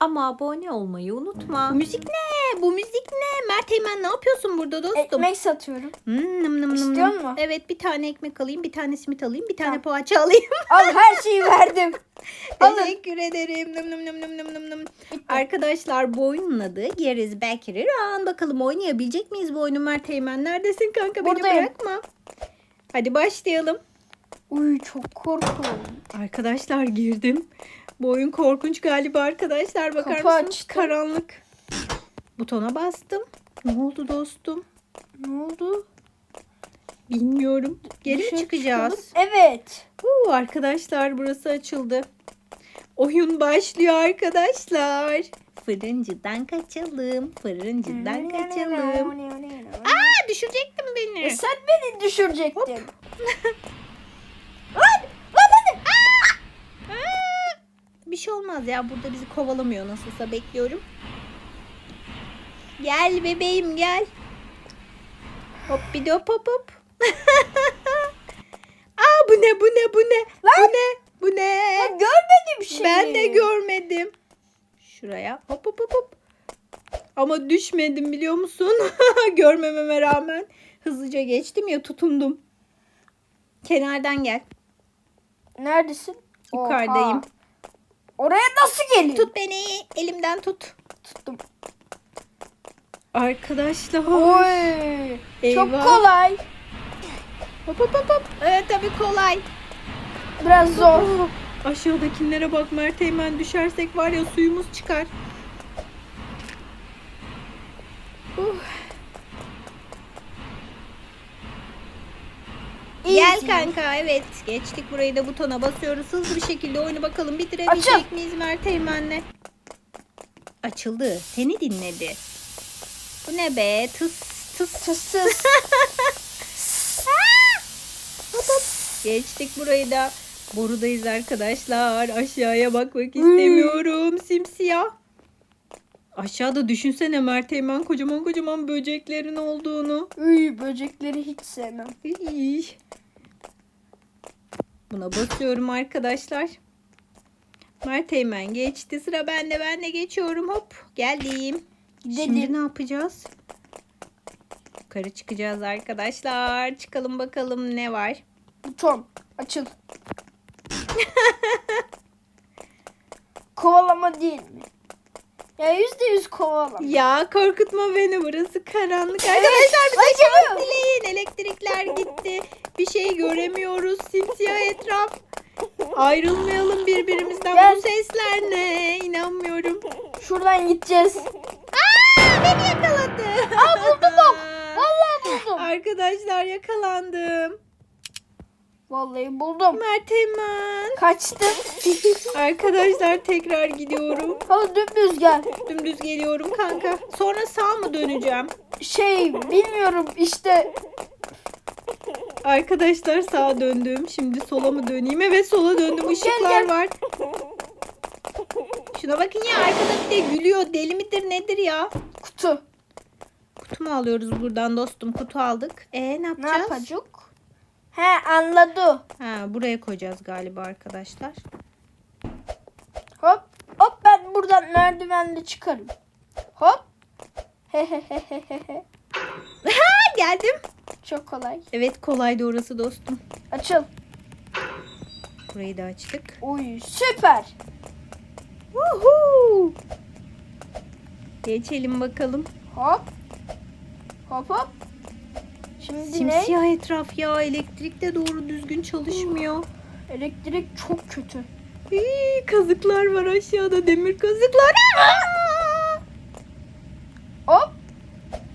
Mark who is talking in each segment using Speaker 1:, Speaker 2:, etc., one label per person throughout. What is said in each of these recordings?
Speaker 1: Ama abone olmayı unutma. Müzik ne? Bu müzik ne? Mert Eymen ne yapıyorsun burada dostum?
Speaker 2: Ekmek satıyorum.
Speaker 1: Hmm, nım nım nım
Speaker 2: İstiyor musun?
Speaker 1: Evet bir tane ekmek alayım, bir tane simit alayım, bir tane
Speaker 2: Tamam.
Speaker 1: poğaça alayım.
Speaker 2: Al her şeyi verdim. Alın.
Speaker 1: Teşekkür ederim. Nım nım nım nım nım nım nım. Arkadaşlar bu oyunun adı Here is Back Here. Bakalım oynayabilecek miyiz bu oyunu Mert Eymen? Neredesin kanka? Beni
Speaker 2: Buradayım.
Speaker 1: bırakma. Hadi başlayalım.
Speaker 2: Uy çok korkuyorum.
Speaker 1: Arkadaşlar girdim. Bu oyun korkunç galiba arkadaşlar. Bakar
Speaker 2: Kapı
Speaker 1: mısınız?
Speaker 2: açtım.
Speaker 1: Karanlık. Butona bastım. Ne oldu dostum?
Speaker 2: Ne oldu?
Speaker 1: Bilmiyorum. Geri mi çıkacağız?
Speaker 2: çıkalım. Evet.
Speaker 1: Huu, arkadaşlar burası açıldı. Oyun başlıyor arkadaşlar. Fırıncıdan kaçalım. Fırıncıdan kaçalım. Aa düşürecektin beni.
Speaker 2: E sen beni düşürecektin.
Speaker 1: Aa, bir şey olmaz ya burada bizi kovalamıyor nasılsa bekliyorum. Gel bebeğim gel. Hop bir de hop hop hop. Aa bu ne bu ne bu ne? Bu ne? Bu ne?
Speaker 2: Ben görmedim şeyi.
Speaker 1: Ben de görmedim. Şuraya hop hop hop hop. Ama düşmedim biliyor musun? Görmememe rağmen hızlıca geçtim ya tutundum. Kenardan gel.
Speaker 2: Neredesin?
Speaker 1: Yukarıdayım.
Speaker 2: Oha. Oraya nasıl geliyor?
Speaker 1: Tut beni. Elimden tut.
Speaker 2: Tuttum.
Speaker 1: Arkadaşlar.
Speaker 2: Oy. Çok kolay.
Speaker 1: Hop hop hop hop. Evet tabii kolay.
Speaker 2: Biraz zor.
Speaker 1: Aşağıdakilere bak Mert Eymen düşersek var ya suyumuz çıkar. Uh. Gel kanka evet geçtik burayı da butona basıyoruz hızlı bir şekilde oyunu bakalım bitirebilecek
Speaker 2: Açıl.
Speaker 1: miyiz Mert Eymen'le? Açıldı seni dinledi. Bu ne be tıs tıs
Speaker 2: Tıs tıs.
Speaker 1: Geçtik burayı da. Borudayız arkadaşlar. Aşağıya bakmak istemiyorum. Simsiyah. Aşağıda düşünsene Mert Eymen kocaman kocaman böceklerin olduğunu.
Speaker 2: Uy böcekleri hiç sevmem.
Speaker 1: İy. Buna basıyorum arkadaşlar. Mert Eymen geçti. Sıra bende. Ben de geçiyorum. Hop. Geldim. Şimdi
Speaker 2: Dedim.
Speaker 1: ne yapacağız? Yukarı çıkacağız arkadaşlar. Çıkalım bakalım ne var.
Speaker 2: Buton. Açıl. Kovalama değil mi? Ya yüzde yüz kovalama.
Speaker 1: Ya korkutma beni burası karanlık. Arkadaşlar bize
Speaker 2: acıyor.
Speaker 1: şans dileyin. Elektrikler gitti. Bir şey göremiyoruz. Simsiyah etraf. Ayrılmayalım birbirimizden.
Speaker 2: Gel.
Speaker 1: Bu sesler ne? İnanmıyorum.
Speaker 2: Şuradan gideceğiz.
Speaker 1: Aa, beni yakaladı.
Speaker 2: Aa buldum bak. Vallahi buldum.
Speaker 1: Arkadaşlar yakalandım.
Speaker 2: Vallahi buldum.
Speaker 1: Mert Eymen.
Speaker 2: Kaçtım.
Speaker 1: Arkadaşlar tekrar gidiyorum.
Speaker 2: Hadi dümdüz gel.
Speaker 1: Dümdüz geliyorum kanka. Sonra sağ mı döneceğim?
Speaker 2: Şey bilmiyorum işte.
Speaker 1: Arkadaşlar sağa döndüm. Şimdi sola mı döneyim? Evet sola döndüm. Işıklar
Speaker 2: gel.
Speaker 1: var. Şuna bakın ya arkada bir de gülüyor. Deli midir nedir ya?
Speaker 2: Kutu.
Speaker 1: Kutu mu alıyoruz buradan dostum? Kutu aldık. E ne
Speaker 2: Ne
Speaker 1: yapacağız?
Speaker 2: yapacak? He anladı.
Speaker 1: Ha buraya koyacağız galiba arkadaşlar.
Speaker 2: Hop. Hop ben buradan merdivenle çıkarım. Hop.
Speaker 1: Ha geldim.
Speaker 2: Çok kolay.
Speaker 1: Evet kolaydı orası dostum.
Speaker 2: Açıl.
Speaker 1: Burayı da açtık.
Speaker 2: Uy süper.
Speaker 1: Woohoo! Geçelim bakalım.
Speaker 2: Hop. Hop hop. Şimdi ne?
Speaker 1: Simsiyah etraf ya. Elektrik de doğru düzgün çalışmıyor.
Speaker 2: Elektrik çok kötü.
Speaker 1: İyi, kazıklar var aşağıda demir kazıklar.
Speaker 2: Hop.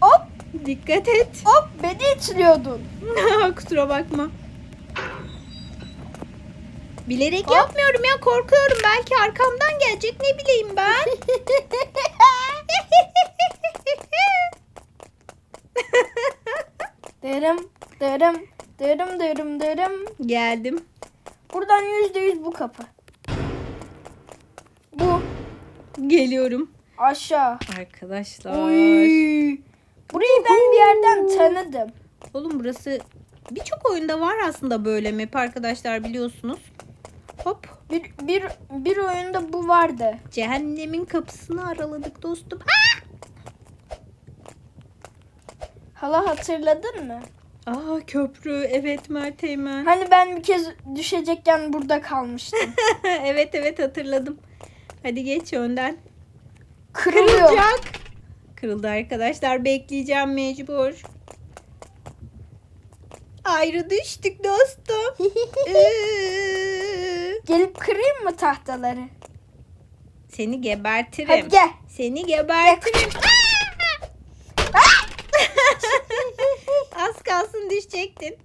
Speaker 2: Hop.
Speaker 1: Dikkat et.
Speaker 2: Hop beni itiliyordun.
Speaker 1: Kusura bakma. Bilerek yapmıyorum ya korkuyorum. Belki arkamdan gelecek ne bileyim ben.
Speaker 2: Derim, derim, derim, derim, derim.
Speaker 1: Geldim.
Speaker 2: Buradan yüzde yüz bu kapı. Bu
Speaker 1: Geliyorum.
Speaker 2: aşağı.
Speaker 1: Arkadaşlar.
Speaker 2: Uy. Burayı ben bir yerden tanıdım.
Speaker 1: Oğlum burası birçok oyunda var aslında böyle map arkadaşlar biliyorsunuz. Hop
Speaker 2: Bir, bir, bir oyunda bu vardı.
Speaker 1: Cehennemin kapısını araladık dostum.
Speaker 2: Hala hatırladın mı?
Speaker 1: Aa köprü. Evet Mert Eymen.
Speaker 2: Hani ben bir kez düşecekken burada kalmıştım.
Speaker 1: evet evet hatırladım. Hadi geç önden.
Speaker 2: Kırılıyor.
Speaker 1: Kırılacak. Kırıldı arkadaşlar. Bekleyeceğim mecbur. Ayrı düştük dostum. Iıı.
Speaker 2: Gelip kırayım mı tahtaları?
Speaker 1: Seni gebertirim.
Speaker 2: Hadi gel.
Speaker 1: Seni gebertirim. Az kalsın düşecektin.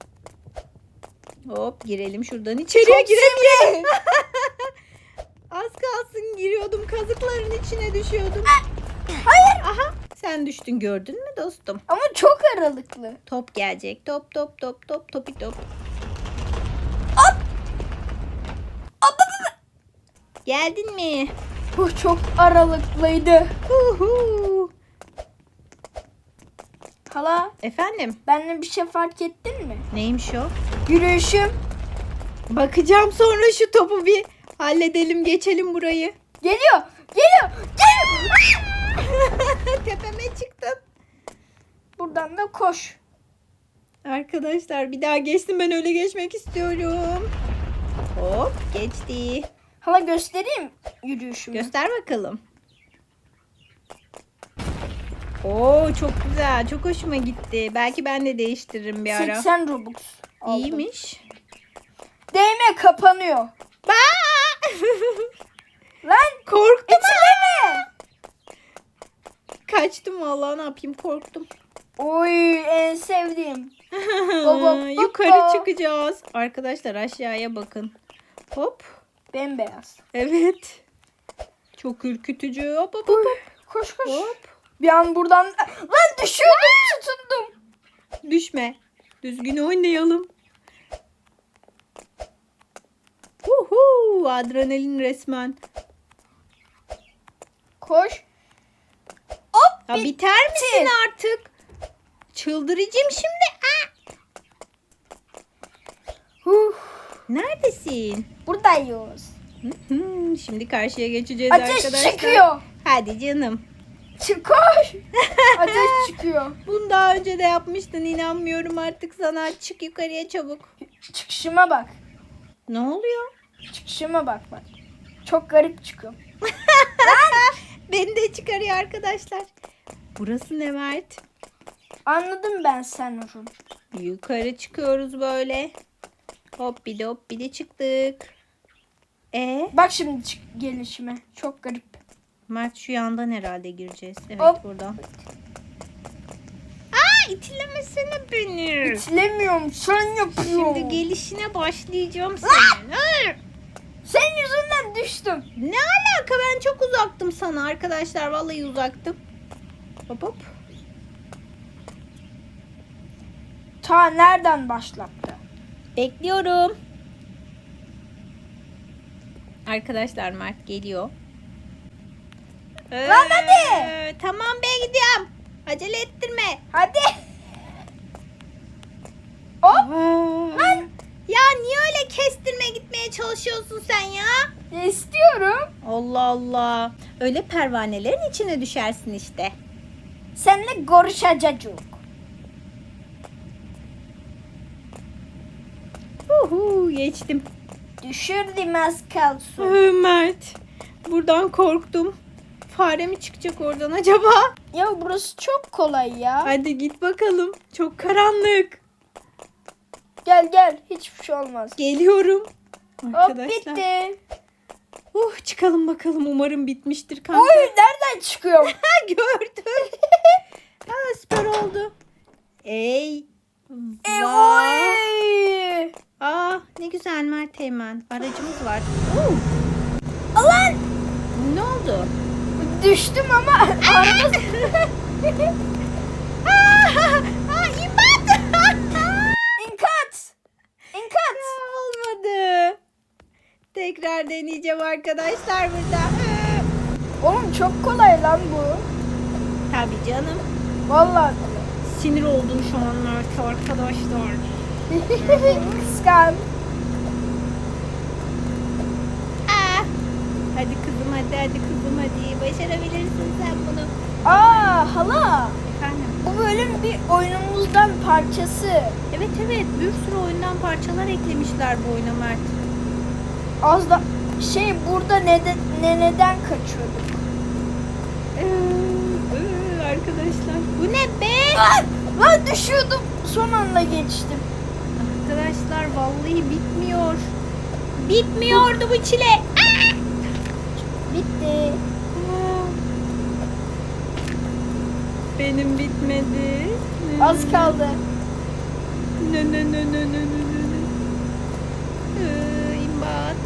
Speaker 1: Hop girelim şuradan içeriye
Speaker 2: Çok
Speaker 1: girelim. Az kalsın giriyordum kazıkların içine düşüyordum.
Speaker 2: Hayır.
Speaker 1: Aha sen düştün gördün mü dostum?
Speaker 2: Ama çok aralıklı.
Speaker 1: Top gelecek. Top top top top topi top.
Speaker 2: Hop. Hop.
Speaker 1: Geldin mi?
Speaker 2: Bu çok aralıklıydı.
Speaker 1: Huhu.
Speaker 2: Hala
Speaker 1: Efendim
Speaker 2: benimle bir şey fark ettin mi?
Speaker 1: neymiş o?
Speaker 2: Yürüyüşüm
Speaker 1: Bakacağım sonra şu topu bir halledelim geçelim burayı.
Speaker 2: geliyor. Geliyor. Geliyor.
Speaker 1: Tepeme çıktın.
Speaker 2: Buradan da koş.
Speaker 1: Arkadaşlar bir daha geçsin ben öyle geçmek istiyorum. Hop geçti.
Speaker 2: Hala göstereyim yürüyüşümü.
Speaker 1: Göster bakalım. Oo çok güzel. Çok hoşuma gitti. Belki ben de değiştiririm bir ara.
Speaker 2: 80 Robux. aldım.
Speaker 1: İyiymiş.
Speaker 2: Değme kapanıyor.
Speaker 1: Ba!
Speaker 2: Lan
Speaker 1: Korktum.
Speaker 2: etileme.
Speaker 1: Kaçtım vallahi ne yapayım korktum.
Speaker 2: Oy en sevdiğim. Baba,
Speaker 1: Yukarı
Speaker 2: baba.
Speaker 1: çıkacağız. Arkadaşlar aşağıya bakın. Hop.
Speaker 2: Bembeyaz.
Speaker 1: Evet. Çok ürkütücü. Hop hop hop.
Speaker 2: koş koş.
Speaker 1: Hop.
Speaker 2: Bir an buradan lan düşüyordum tutundum.
Speaker 1: Düşme. Düzgün oynayalım. Uhu, adrenalin resmen.
Speaker 2: Koş. Hop
Speaker 1: Ya
Speaker 2: bitti.
Speaker 1: biter misin artık? Çıldıracağım şimdi. Aa!
Speaker 2: Huh,
Speaker 1: Neredesin?
Speaker 2: buradayız.
Speaker 1: Hı hı, Şimdi karşıya geçeceğiz
Speaker 2: Ateş
Speaker 1: arkadaşlar.
Speaker 2: çıkıyor.
Speaker 1: Hadi canım.
Speaker 2: Çık koş. Ateş çıkıyor.
Speaker 1: Bunu daha önce de yapmıştın. inanmıyorum artık sana. Çık yukarıya çabuk.
Speaker 2: Çıkışıma bak.
Speaker 1: Ne oluyor?
Speaker 2: Çıkışıma bak bak. Çok garip çıkıyor.
Speaker 1: Beni de çıkarıyor arkadaşlar. Burası ne Mert?
Speaker 2: Anladım ben sen Nur'um.
Speaker 1: Yukarı çıkıyoruz böyle. Hop bir de hop bir de çıktık. E
Speaker 2: Bak şimdi çık gelişime. Çok garip.
Speaker 1: Mert şu yandan herhalde gireceğiz. Evet
Speaker 2: Hop.
Speaker 1: buradan. Aa itilemesene beni.
Speaker 2: İtilemiyorum. Sen yapıyorsun.
Speaker 1: Şimdi gelişine başlayacağım senin. Aa!
Speaker 2: Senin yüzünden düştüm.
Speaker 1: Ne alaka ben çok uzaktım sana arkadaşlar. Vallahi uzaktım. Hop hop.
Speaker 2: Ta nereden başlattı?
Speaker 1: Bekliyorum. Arkadaşlar Mert geliyor.
Speaker 2: Lan hadi.
Speaker 1: Ee, Tamam be gidiyorum. Acele ettirme.
Speaker 2: Hadi. Hop.
Speaker 1: Lan. Ya niye öyle kestirme gitmeye çalışıyorsun sen ya?
Speaker 2: Ya istiyorum.
Speaker 1: Allah Allah. Öyle pervanelerin içine düşersin işte.
Speaker 2: Seninle görüşeceğiz.
Speaker 1: Uhu geçtim.
Speaker 2: Düşürdüm az kalsın.
Speaker 1: Ee, Mert. Buradan korktum. Fare mi çıkacak oradan acaba?
Speaker 2: Ya burası çok kolay ya.
Speaker 1: Hadi git bakalım. Çok karanlık.
Speaker 2: Gel gel. Hiçbir şey olmaz.
Speaker 1: Geliyorum.
Speaker 2: Hop
Speaker 1: Arkadaşlar.
Speaker 2: bitti.
Speaker 1: Uh, çıkalım bakalım. Umarım bitmiştir kanka.
Speaker 2: Oy nereden çıkıyorum?
Speaker 1: Ha, gördüm. ha, süper oldu. Ey.
Speaker 2: E, oy.
Speaker 1: Aa, ne güzel Mert Eymen. Aracımız var.
Speaker 2: Alan.
Speaker 1: ne oldu?
Speaker 2: Düştüm ama
Speaker 1: aa, imdat.
Speaker 2: İnkat. İnkat.
Speaker 1: Olmadı. Tekrar deneyeceğim arkadaşlar burada.
Speaker 2: Oğlum çok kolay lan bu.
Speaker 1: Tabii canım.
Speaker 2: Vallahi
Speaker 1: Sinir oldum şu an Mert arkadaşlar.
Speaker 2: Kıskan.
Speaker 1: Hadi kızım hadi kızım hadi. Başarabilirsin sen bunu.
Speaker 2: Aa hala.
Speaker 1: Efendim?
Speaker 2: Bu bölüm bir oyunumuzdan parçası.
Speaker 1: Evet evet bir sürü oyundan parçalar eklemişler bu oyuna Mert.
Speaker 2: Az da şey burada neden ne neden kaçıyorduk?
Speaker 1: Ee, ee, arkadaşlar. Bu ne be?
Speaker 2: Lan, lan düşüyordum. Son anda geçtim.
Speaker 1: Arkadaşlar vallahi bitmiyor. Bitmiyordu bu çile. Aa!
Speaker 2: Bitti.
Speaker 1: Benim bitmedi.
Speaker 2: Az kaldı.
Speaker 1: Ne ne ne ne ne ne ne imbat.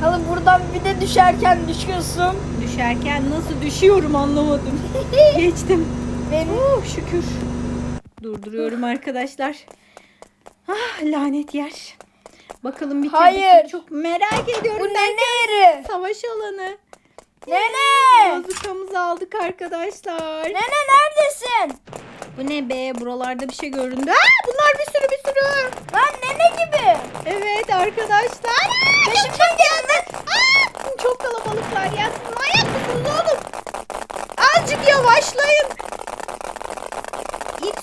Speaker 2: Hala buradan bir de düşerken düşüyorsun.
Speaker 1: Düşerken nasıl düşüyorum anlamadım. Geçtim.
Speaker 2: Benim
Speaker 1: Oh şükür. Durduruyorum arkadaşlar. Ah lanet yer. Bakalım mi?
Speaker 2: Hayır.
Speaker 1: Çok merak ediyorum.
Speaker 2: bu
Speaker 1: Ben
Speaker 2: ne yeri?
Speaker 1: savaş alanı.
Speaker 2: Nene.
Speaker 1: Bazukamızı aldık arkadaşlar.
Speaker 2: Nene neredesin?
Speaker 1: Bu ne be? Buralarda bir şey göründü. Aa, bunlar bir sürü bir sürü.
Speaker 2: Lan nene gibi.
Speaker 1: Evet arkadaşlar. Aa,
Speaker 2: Peşimden geldi.
Speaker 1: Aa, çok kalabalıklar ya. Siz manyak mısınız oğlum? Azıcık yavaşlayın.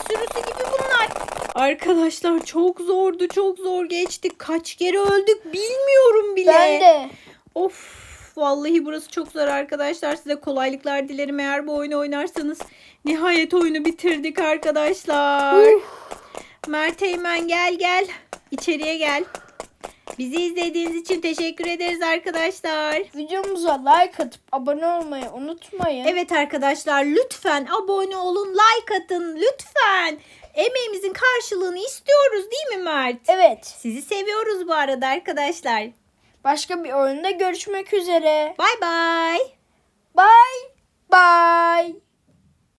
Speaker 1: Sürüsü gibi bunlar. Arkadaşlar çok zordu. Çok zor geçtik. Kaç kere öldük bilmiyorum bile.
Speaker 2: Ben de.
Speaker 1: Of vallahi burası çok zor arkadaşlar. Size kolaylıklar dilerim eğer bu oyunu oynarsanız. Nihayet oyunu bitirdik arkadaşlar. Mert Eymen gel gel. İçeriye gel. Bizi izlediğiniz için teşekkür ederiz arkadaşlar.
Speaker 2: Videomuza like atıp abone olmayı unutmayın.
Speaker 1: Evet arkadaşlar lütfen abone olun, like atın lütfen. Emeğimizin karşılığını istiyoruz değil mi Mert?
Speaker 2: Evet.
Speaker 1: Sizi seviyoruz bu arada arkadaşlar.
Speaker 2: Başka bir oyunda görüşmek üzere.
Speaker 1: Bay bay.
Speaker 2: Bye. Bye.